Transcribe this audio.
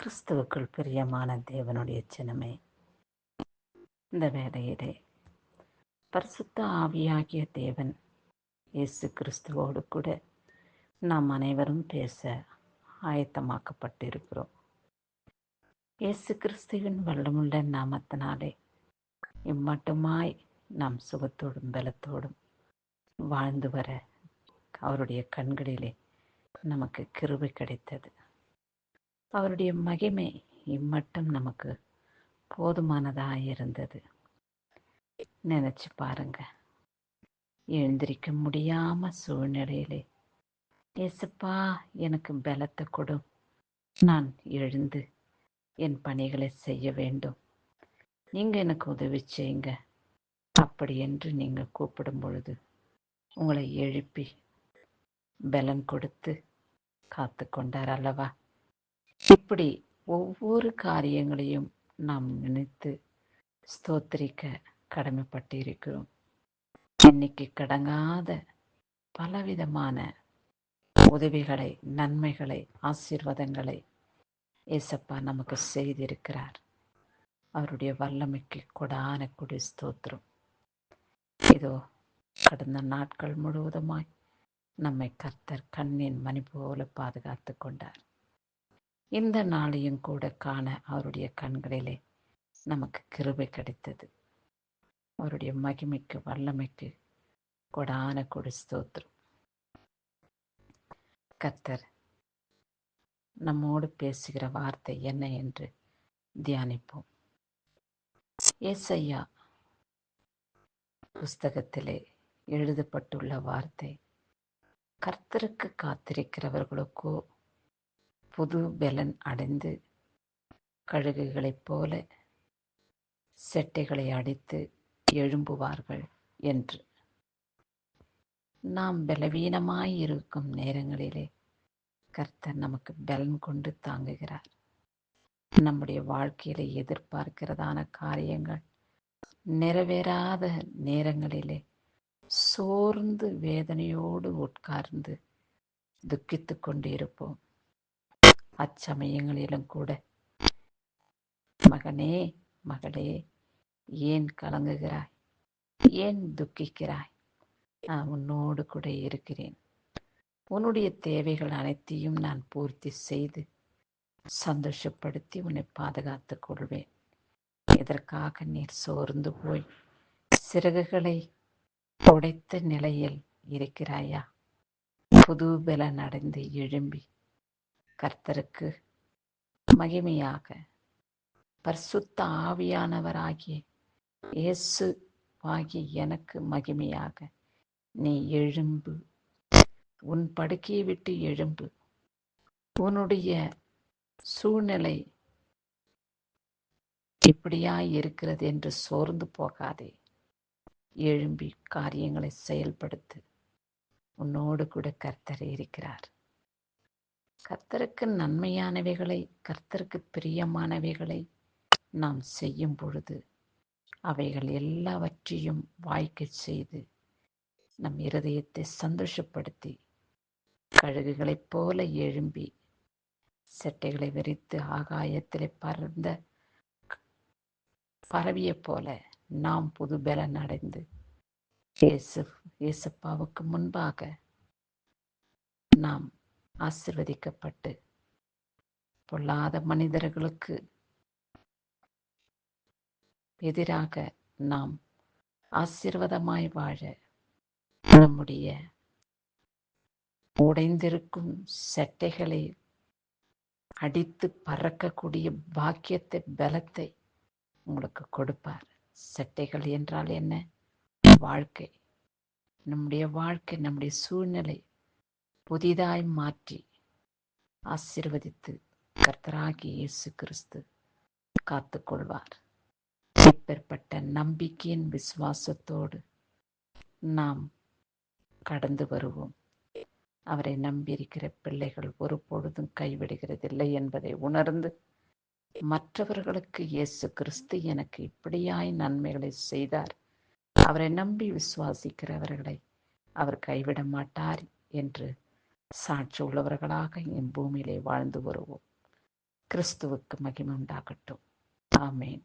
கிறிஸ்துவுக்குள் பிரியமான தேவனுடைய சினமே இந்த வேலையிலே பரிசுத்த ஆவியாகிய தேவன் இயேசு கிறிஸ்துவோடு கூட நாம் அனைவரும் பேச ஆயத்தமாக்கப்பட்டிருக்கிறோம். இயேசு கிறிஸ்துவின் வல்லமுள்ள நாமத்தினாலே இம்மட்டுமாய் நாம் சுகத்தோடும் பலத்தோடும் வாழ்ந்து வர அவருடைய கண்களிலே நமக்கு கிருபை கிடைத்தது. அவருடைய மகிமை இம்மட்டும் நமக்கு போதுமானதாக இருந்தது. நினைச்சு பாருங்க. எழுந்திருக்க முடியாம சூழ்நிலையிலே ஏசப்பா எனக்கு பலத்தை கொடு. நான் எழுந்து என் பணிகளை செய்ய வேண்டும். நீங்க எனக்கு உதவி செய்யுங்க. அப்படி என்று நீங்க கூப்பிடும் பொழுது உங்களை எழுப்பி பலன் கொடுத்து காத்து கொண்டார் அல்லவா? இப்படி ஒவ்வொரு காரியங்களையும் நாம் நினைத்து ஸ்தோத்திரிக்க கடமைப்பட்டிருக்கிறோம். இன்னைக்கு கடங்காத பலவிதமான உதவிகளை நன்மைகளை ஆசீர்வாதங்களை ஏசப்பா நமக்கு செய்திருக்கிறார். அவருடைய வல்லமைக்கு கொடான கொடி ஸ்தோத்திரம். இதோ கடந்த நாட்கள் முழுவதுமாய் நம்மை கர்த்தர் கண்ணின் மணி போல பாதுகாத்து கொண்டார். இந்த நாளையும் கூட காண அவருடைய கண்களிலே நமக்கு கிருபை கிடைத்தது. அவருடைய மகிமைக்கு வல்லமைக்கு கொடான கொடு ஸ்தோத்திரம். கர்த்தர் நம்மோடு பேசுகிற வார்த்தை என்ன என்று தியானிப்போம். ஏசையா புஸ்தகத்திலே எழுதப்பட்டுள்ள வார்த்தை கர்த்தருக்கு காத்திருக்கிறவர்களுக்கோ புது பலன் அடைந்து கழுகுகளைப் போல செட்டைகளை அடித்து எழும்புவார்கள் என்று. நாம் பலவீனமாய் இருக்கும் நேரங்களிலே கர்த்தர் நமக்கு பலன் கொண்டு தாங்குகிறார். நம்முடைய வாழ்க்கையில எதிர்பார்க்கிறதான காரியங்கள் நிறைவேறாத நேரங்களிலே சோர்ந்து வேதனையோடு உட்கார்ந்து துக்கித்து கொண்டு இருப்போம் அச்சமயங்களிலும் கூட. மகனே மகளே ஏன் கலங்குகிறாய்? ஏன் துக்கிக்கிறாய்? நான் உன்னோடு கூட இருக்கிறேன். உன்னுடைய தேவைகள் அனைத்தையும் நான் பூர்த்தி செய்து சந்தோஷப்படுத்தி உன்னை பாதுகாத்துக் கொள்வேன். இதற்காக நீர் சோர்ந்து போய் சிறகுகளை உடைத்த நிலையில் இருக்கிறாயா? புது பலன் அடைந்து எழும்பி கர்த்தருக்கு மகிமையாக. பர்சுத்த ஆவியானவராகிய இயேசு ஆகி எனக்கு மகிமையாக. நீ எழும்பு. உன் படுக்கையை விட்டு எழும்பு. உன்னுடைய சூழ்நிலை இப்படியா இருக்கிறது என்று சோர்ந்து போகாதே. எழும்பி காரியங்களை செயல்படுத்து. உன்னோடு கூட கர்த்தர் இருக்கிறார். கர்த்தருக்கு நன்மையானவைகளை கர்த்தருக்கு பிரியமானவைகளை நாம் செய்யும் பொழுது அவைகள் எல்லாவற்றையும் வாய்க்க செய்து நம் இருதயத்தை சந்தோஷப்படுத்தி கழுகுகளைப் போல எழும்பி செட்டைகளை விரித்து ஆகாயத்திலே பறந்த பரவிய போல நாம் புது பலன் அடைந்து இயேசு இயேசப்பாவுக்கு முன்பாக நாம் ஆசிர்வதிக்கப்பட்டு. பொல்லாத மனிதர்களுக்கு எதிராக நாம் ஆசீர்வாதமாய் வாழ நம்முடைய உடைந்திருக்கும் சட்டைகளை அடித்து பறக்கக்கூடிய பாக்கியத்தை பலத்தை உங்களுக்கு கொடுப்பார். சட்டைகள் என்றால் என்ன? வாழ்க்கை. நம்முடைய வாழ்க்கை நம்முடைய சூழ்நிலை புதிதாய் மாற்றி ஆசிர்வதித்து கர்த்தராகி இயேசு கிறிஸ்து காத்துக்கொள்வார். இப்பேற்பட்ட நம்பிக்கையின் விசுவாசத்தோடு நாம் கடந்து வருவோம். அவரை நம்பியிருக்கிற பிள்ளைகள் ஒரு பொழுதும் கைவிடுகிறதில்லை என்பதை உணர்ந்து மற்றவர்களுக்கு இயேசு கிறிஸ்து எனக்கு இப்படியாய் நன்மைகளை செய்தார். அவரை நம்பி விசுவாசிக்கிறவர்களை அவர் கைவிட மாட்டார் என்று சாட்சி உள்ளவர்களாக என் பூமியிலே வாழ்ந்து வருவோம். கிறிஸ்துவுக்கு மகிமை உண்டாகட்டும். ஆமேன்.